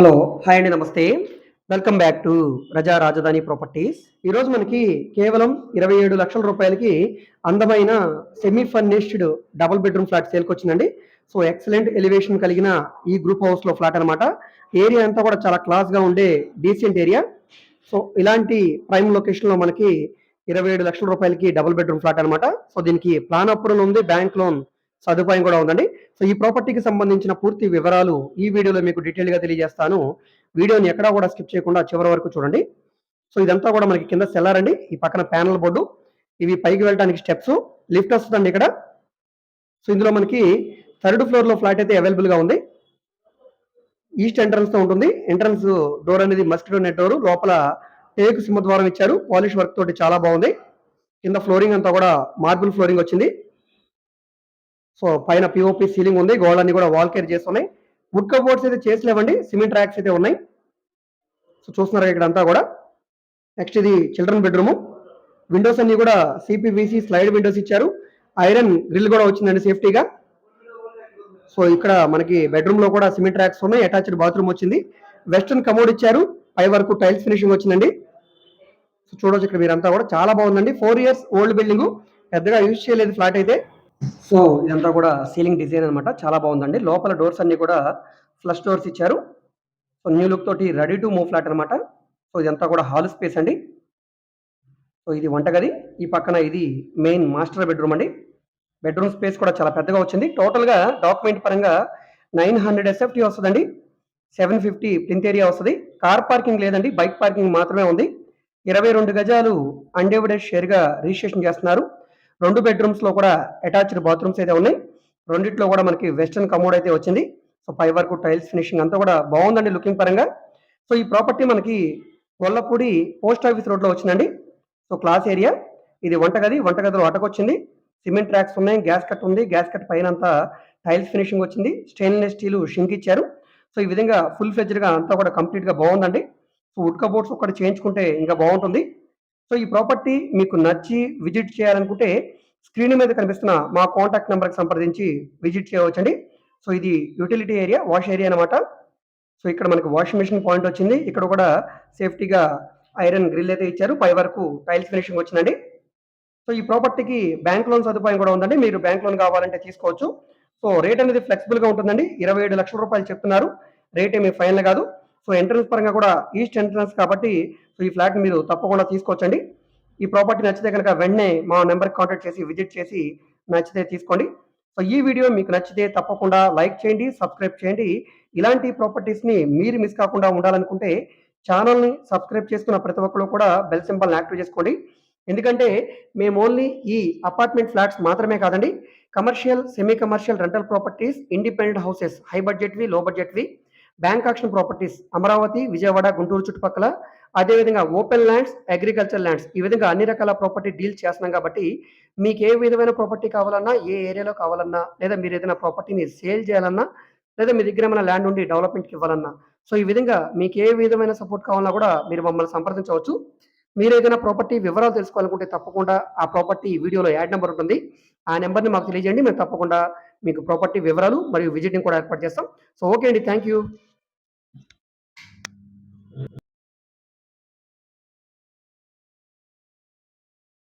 Hello hi అండి నమస్తే. Welcome back to ప్రజా రాజధాని ప్రాపర్టీస్. ఈరోజు మనకి కేవలం ఇరవై ఏడు లక్షల రూపాయలకి అందమైన semi furnished double bedroom flat సేల్కి వచ్చిందండి. సో ఎక్సలెంట్ ఎలివేషన్ కలిగిన ఈ గ్రూప్ హౌస్లో ఫ్లాట్ అనమాట ఏరియా అంతా కూడా చాలా క్లాస్గా ఉండే డీసెంట్ ఏరియా సో ఇలాంటి ప్రైమ్ లొకేషన్లో మనకి ఇరవై ఏడు లక్షల రూపాయలకి డబుల్ బెడ్రూమ్ ఫ్లాట్ అనమాట సో దీనికి ప్లాన్ అప్రూవల్ ఉంది బ్యాంక్ లోన్ సదుపాయం కూడా ఉందండి. సో ఈ ప్రాపర్టీకి సంబంధించిన పూర్తి వివరాలు ఈ వీడియోలో మీకు డీటెయిల్గా తెలియజేస్తాను. వీడియోని ఎక్కడా కూడా స్కిప్ చేయకుండా చివరి వరకు చూడండి. సో ఇదంతా కూడా మనకి కింద సెల్లార్ అండి. ఈ పక్కన ప్యానల్ బోర్డు ఇవి పైకి వెళ్ళడానికి స్టెప్స్ లిఫ్ట్ వస్తుందండి ఇక్కడ. సో ఇందులో మనకి థర్డ్ ఫ్లోర్లో ఫ్లాట్ అయితే అవైలబుల్గా ఉంది. ఈస్ట్ ఎంట్రన్స్తో ఉంటుంది. ఎంట్రన్స్ డోర్ అనేది మస్కిటో నెట్ డోర్ లోపల టేకు సింహద్వారం ఇచ్చారు. పాలిష్ వర్క్ తోటి చాలా బాగుంది. కింద ఫ్లోరింగ్ అంతా కూడా మార్బుల్ ఫ్లోరింగ్ వచ్చింది. సో పైన పిఓపి సీలింగ్ ఉంది గోడలన్నీ కూడా వాల్ కేర్ చేస్తున్నాయి. వుడ్ కబోర్డ్స్ అయితే చేసలేవండి సిమెంట్ ర్యాక్స్ అయితే ఉన్నాయి. సో చూస్తున్నారు ఇక్కడ అంతా కూడా. నెక్స్ట్ ఇది చిల్డ్రన్ బెడ్రూమ్ విండోస్ అన్ని కూడా సిపివిసి స్లైడ్ విండోస్ ఇచ్చారు. ఐరన్ గ్రిల్ కూడా వచ్చిందండి సేఫ్టీగా సో ఇక్కడ మనకి బెడ్రూమ్లో కూడా సిమెంట్ ర్యాక్స్ ఉన్నాయి అటాచ్డ్ బాత్రూమ్ వచ్చింది. వెస్టర్న్ కమోడ్ ఇచ్చారు పై వరకు టైల్స్ ఫినిషింగ్ వచ్చిందండి. సో చూడొచ్చు ఇక్కడ మీరంతా కూడా చాలా బాగుందండి. ఫోర్ ఇయర్స్ ఓల్డ్ బిల్డింగ్ పెద్దగా యూజ్ చేయలేదు ఫ్లాట్ అయితే. సో ఇదంతా కూడా సీలింగ్ డిజైన్ అనమాట చాలా బాగుందండి. లోపల డోర్స్ అన్ని కూడా ఫ్లష్ డోర్స్ ఇచ్చారు. సో న్యూ లుక్ తోటి రెడీ టు మూవ్ ఫ్లాట్ అనమాట సో ఇదంతా కూడా హాల్ స్పేస్ అండి. సో ఇది వంటగది. ఈ పక్కన ఇది మెయిన్ మాస్టర్ బెడ్రూమ్ అండి. బెడ్రూమ్ స్పేస్ కూడా చాలా పెద్దగా వచ్చింది. టోటల్గా డాక్యుమెంట్ పరంగా నైన్ హండ్రెడ్ ఎస్ఎఫ్టీ వస్తుందండి. సెవెన్ ఫిఫ్టీ ప్లింత్ ఏరియా వస్తుంది. కార్ పార్కింగ్ లేదండి. బైక్ పార్కింగ్ మాత్రమే ఉంది. ఇరవై రెండు గజాలు అన్డివైడెడ్ షేర్గా రిజిస్ట్రేషన్ చేస్తున్నారు. రెండు బెడ్రూమ్స్లో కూడా అటాచ్డ్ బాత్రూమ్స్ అయితే ఉన్నాయి. రెండిట్లో కూడా మనకి వెస్టర్న్ కమోడ్ అయితే వచ్చింది. సో పై వరకు టైల్స్ ఫినిషింగ్ అంతా కూడా బాగుందండి లుకింగ్ పరంగా. సో ఈ ప్రాపర్టీ మనకి గొల్లపూడి పోస్ట్ ఆఫీస్ రోడ్లో వచ్చిందండి. సో క్లాస్ ఏరియా ఇది వంటగది. వంటగదిలో అటకొచ్చింది సిమెంట్ ట్రాక్స్ ఉన్నాయి. గ్యాస్ కట్ ఉంది. గ్యాస్ కట్ పైన అంతా టైల్స్ ఫినిషింగ్ వచ్చింది. స్టెయిన్లెస్ స్టీల్ షింక్ ఇచ్చారు. సో ఈ విధంగా ఫుల్ ఫ్లెజ్డ్గా అంతా కూడా కంప్లీట్గా బాగుందండి. సో ఉడ్క బోర్డ్స్ ఒకటి చేయించుకుంటే ఇంకా బాగుంటుంది. సో ఈ ప్రాపర్టీ మీకు నచ్చి విజిట్ చేయాలనుకుంటే స్క్రీన్ మీద కనిపిస్తున్న మా కాంటాక్ట్ నెంబర్కి సంప్రదించి విజిట్ చేయవచ్చండి. సో ఇది యూటిలిటీ ఏరియా వాష్ ఏరియా అనమాట సో ఇక్కడ మనకి వాషింగ్ మెషిన్ పాయింట్ వచ్చింది. ఇక్కడ కూడా సేఫ్టీగా ఐరన్ గ్రిల్ అయితే ఇచ్చారు. పై వరకు టైల్స్ ఫినిషింగ్ వచ్చిందండి. సో ఈ ప్రాపర్టీకి బ్యాంక్ లోన్ సదుపాయం కూడా ఉందండి. మీరు బ్యాంక్ లోన్ కావాలంటే తీసుకోవచ్చు. సో రేట్ అనేది ఫ్లెక్సిబుల్గా ఉంటుందండి. ఇరవై ఏడు లక్షల రూపాయలు చెప్తున్నారు. రేట్ ఏమి ఫైనల్ కాదు. సో ఎంట్రన్స్ పరంగా కూడా ఈస్ట్ ఎంట్రన్స్ కాబట్టి సో ఈ ఫ్లాట్ని మీరు తప్పకుండా తీసుకోవచ్చండి. ఈ ప్రాపర్టీ నచ్చితే కనుక వెంటనే మా నెంబర్కి కాంటాక్ట్ చేసి విజిట్ చేసి నచ్చితే తీసుకోండి. సో ఈ వీడియో మీకు నచ్చితే తప్పకుండా లైక్ చేయండి సబ్స్క్రైబ్ చేయండి. ఇలాంటి ప్రాపర్టీస్ని మీరు మిస్ కాకుండా ఉండాలనుకుంటే ఛానల్ని సబ్స్క్రైబ్ చేసుకున్న ప్రతి ఒక్కరు కూడా బెల్ సింబల్ని యాక్టివ్ చేసుకోండి. ఎందుకంటే మేము ఓన్లీ ఈ అపార్ట్మెంట్ ఫ్లాట్స్ మాత్రమే కాదండి commercial semi commercial rental properties independent houses high బడ్జెట్వి low బడ్జెట్వి bank auction properties Amaravati Vijayawada Guntur చుట్టుపక్కల. అదేవిధంగా ఓపెన్ ల్యాండ్స్ అగ్రికల్చర్ ల్యాండ్స్. ఈ విధంగా అన్ని రకాల ప్రాపర్టీ డీల్ చేస్తున్నాం కాబట్టి మీకు ఏ విధమైన ప్రాపర్టీ కావాలన్నా ఏ ఏరియాలో కావాలన్నా లేదా మీరు ఏదైనా ప్రాపర్టీని సేల్ చేయాలన్నా లేదా మీ దగ్గర ఏమైనా ల్యాండ్ ఉండి డెవలప్మెంట్కి ఇవ్వాలన్నా. సో ఈ విధంగా మీకు ఏ విధమైన సపోర్ట్ కావాలన్నా కూడా మీరు మమ్మల్ని సంప్రదించవచ్చు. మీరు ఏదైనా ప్రాపర్టీ వివరాలు తెలుసుకోవాలనుకుంటే తప్పకుండా ఆ ప్రాపర్టీ వీడియోలో యాడ్ నెంబర్ ఉంటుంది. ఆ నెంబర్ని మాకు తెలియజేయండి. మేము తప్పకుండా మీకు ప్రాపర్టీ వివరాలు మరియు విజిటింగ్ కూడా ఏర్పాటు చేస్తాం. సో ఓకే అండి. Thank you.